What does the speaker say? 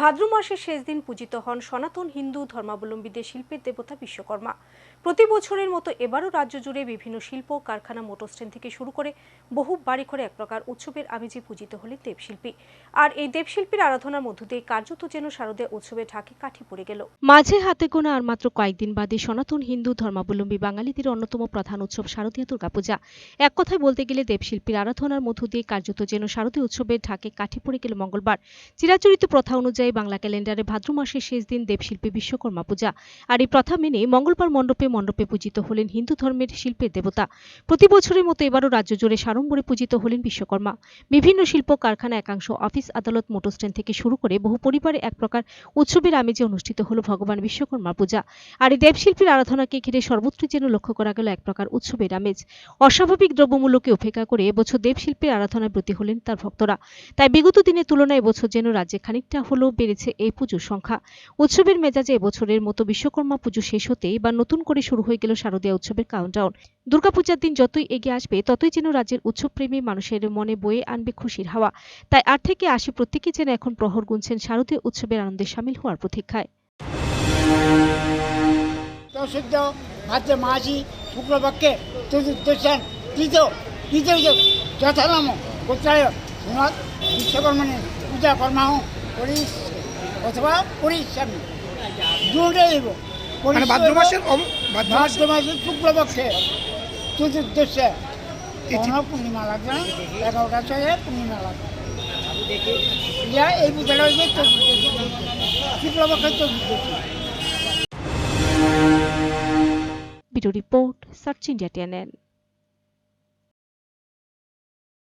ভাদ্র মাসের শেষ দিন পূজিত হন সনাতন হিন্দু ধর্মাবলম্বীদের শিল্পের দেবতা বিশ্বকর্মা। প্রতি বছরের মতো এবারও রাজ্য জুড়ে বিভিন্ন শিল্প, কারখানা মোটর স্ট্যান্ড থেকে শুরু করে বহু বাড়ি করে এক প্রকার উৎসবের আমেজে পূজিত হলেন দেবশিল্পী। আর এই দেবশিল্পীর আরাধনার মধ্য দিয়ে কার্যত যেন শারদীয় উৎসবে ঢাকে কাঠি পড়ে গেল। মাঝে হাতে গোনা আর মাত্র কয়েকদিন বাদে সনাতন হিন্দু ধর্মাবলম্বী বাঙালিদের অন্যতম প্রধান উৎসব শারদীয় দুর্গাপূজা। এক কথায় বলতে গেলে দেবশিল্পীর আরাধনার মধ্য দিয়ে কার্যত যেন শারদীয় উৎসবের ঢাকে কাঠি পড়ে গেল মঙ্গলবার। চিরাচরিত প্রথা অনুযায়ী বাংলা ক্যালেন্ডারে ভাদ্র মাসের শেষ দিন দেবশিল্পী বিশ্বকর্মা পূজা। আর এই প্রথা মেনে মঙ্গলবার মণ্ডপে মণ্ডপে পূজিত হলেন হিন্দু ধর্মের শিল্পের দেবতা। প্রতি বছরের মতো এবারও রাজ্য জুড়ে সাড়ম্বরে পূজিত হলেন বিশ্বকর্মা। বিভিন্ন শিল্প, কারখানা, একাংশ, অফিস, আদালত মোটর স্ট্যান্ড থেকে শুরু করে বহু পরিবারে এক প্রকার উৎসবের আমেজে অনুষ্ঠিত হল ভগবান বিশ্বকর্মা পূজা। আর এই দেবশিল্পীর আরাধনাকে ঘিরে সর্বত্রই যেন লক্ষ্য করা গেল এক প্রকার উৎসবের আমেজ। অস্বাভাবিক দ্রব্যমূল্যকে উপেক্ষা করে এবছর দেবশিল্পের আরাধনায় ব্রতী হলেন তার ভক্তরা। তাই বিগত দিনের তুলনায় এবছর যেন রাজ্যে খানিকটা হলেও বেড়েছে এই পুজোর সংখ্যা। উৎসবের মেজাজে এবছরের মতো বিশ্বকর্মা পুজো শেষ হতেই বা নতুন করে শুরু হয়ে গেল শারদীয়া উৎসবের কাউন্টডাউন দুর্গাপূজার দিন যতই এগিয়ে আসবে, ততই যেন রাজ্যের উৎসবপ্রেমী মানুষের মনে বয়ে আনবে খুশির হাওয়া। তাই আট থেকে আশি প্রত্যেকেই যেন এখন প্রহর গুনছেন শারদীয় উৎসবের আনন্দে সামিল হওয়ার প্রতীক্ষায়। চতুর্থ ভাদ্র মাসি শুক্লপক্ষে চতুর্দশান যথানাম গোত্রায় বিশ্বকর্মণে পূজা কর্মাহ করিস অথবা পরিশ্রামী দুটাই দেব মানে ভাদ্র মাসের অম- ভাদ্র মাসের ভাদ্র মাসের শুক্লপক্ষে। চতুর্দশে কোনো পূর্ণিমা লাগবে না এগারোটা ছয়ে পূর্ণিমা লাগবে। ইয়া এই পূজাটা চতুর্দশী। শুক্লপক্ষের চতুর্দশী। Bureau report Search India TNN